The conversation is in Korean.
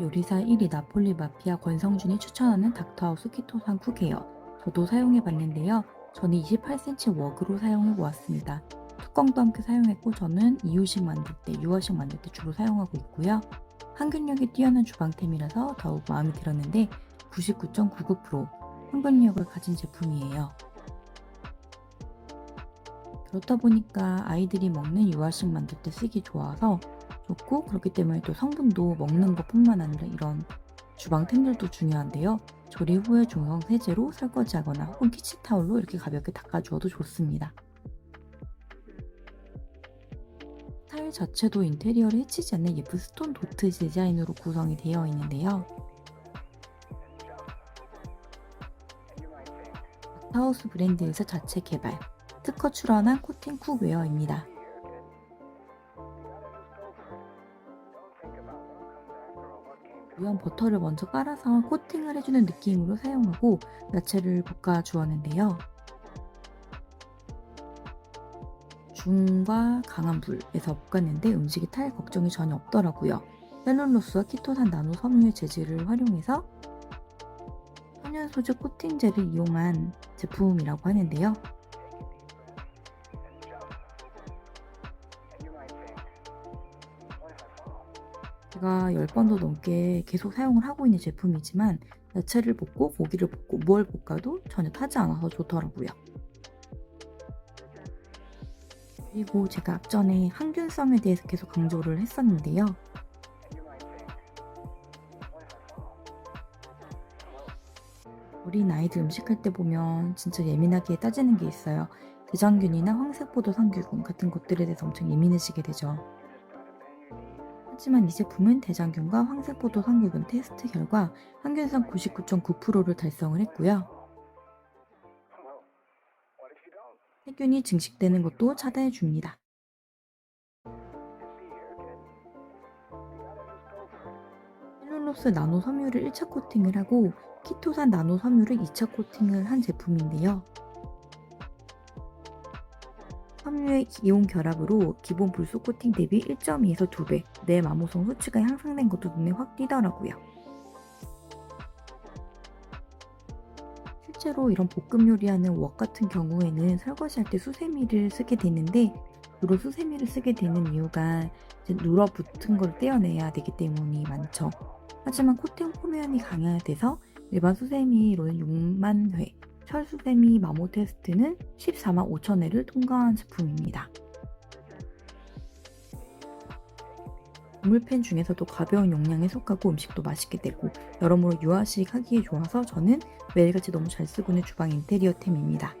요리사 1위 나폴리 마피아 권성준이 추천하는 닥터하우스 키토산 쿡이에요. 저도 사용해봤는데요. 저는 28cm 웍으로 사용해보았습니다. 뚜껑도 함께 사용했고 저는 이유식 만들 때, 유화식 만들 때 주로 사용하고 있고요. 항균력이 뛰어난 주방템이라서 더욱 마음에 들었는데 99.99% 항균력을 가진 제품이에요. 그렇다 보니까 아이들이 먹는 유아식 만들 때 쓰기 좋아서 좋고 그렇기 때문에 또 성분도 먹는 것뿐만 아니라 이런 주방템들도 중요한데요. 조리 후에 중성 세제로 설거지하거나 혹은 키친타올로 이렇게 가볍게 닦아주어도 좋습니다. 타일 자체도 인테리어를 해치지 않는 예쁜 스톤 도트 디자인으로 구성이 되어 있는데요. 하우스 브랜드에서 자체 개발, 특허 출원한 코팅 쿡웨어입니다. 무연 버터를 먼저 깔아서 코팅을 해주는 느낌으로 사용하고 야채를 볶아 주었는데요. 중과 강한 불에서 볶았는데 음식이 탈 걱정이 전혀 없더라고요. 셀룰로스와 키토산 나노 섬유의 재질을 활용해서 천연 소재 코팅제를 이용한 제품이라고 하는데요. 제가 10번도 넘게 계속 사용을 하고 있는 제품이지만 야채를 볶고 고기를 볶고 무얼 볶아도 전혀 타지 않아서 좋더라고요. 그리고 제가 앞전에 항균성에 대해서 계속 강조를 했었는데요. 어린 아이들 음식할 때 보면 진짜 예민하게 따지는 게 있어요. 대장균이나 황색포도 상균 같은 것들에 대해서 엄청 예민해지게 되죠. 하지만 이 제품은 대장균과 황색포도 상균 테스트 결과 항균성 99.9%를 달성을 했고요. 세균이 증식되는 것도 차단해 줍니다. 셀룰로스 나노 섬유를 1차 코팅을 하고 키토산 나노 섬유를 2차 코팅을 한 제품인데요. 섬유의 이온 결합으로 기본 불소 코팅 대비 1.2에서 2배 내 마모성 수치가 향상된 것도 눈에 확 띄더라고요. 실제로 이런 볶음 요리하는 웍 같은 경우에는 설거지할 때 수세미를 쓰게 되는데 주로 수세미를 쓰게 되는 이유가 이제 눌어붙은 걸 떼어내야 되기 때문이 많죠. 하지만 코팅 표면이 강화돼서 일반 수세미로는 6만 회, 철수세미 마모 테스트는 14만 5천 회를 통과한 제품입니다. 물팬 중에서도 가벼운 용량에 속하고 음식도 맛있게 되고 여러모로 유아식 하기에 좋아서 저는 매일같이 너무 잘 쓰고 있는 주방 인테리어템입니다.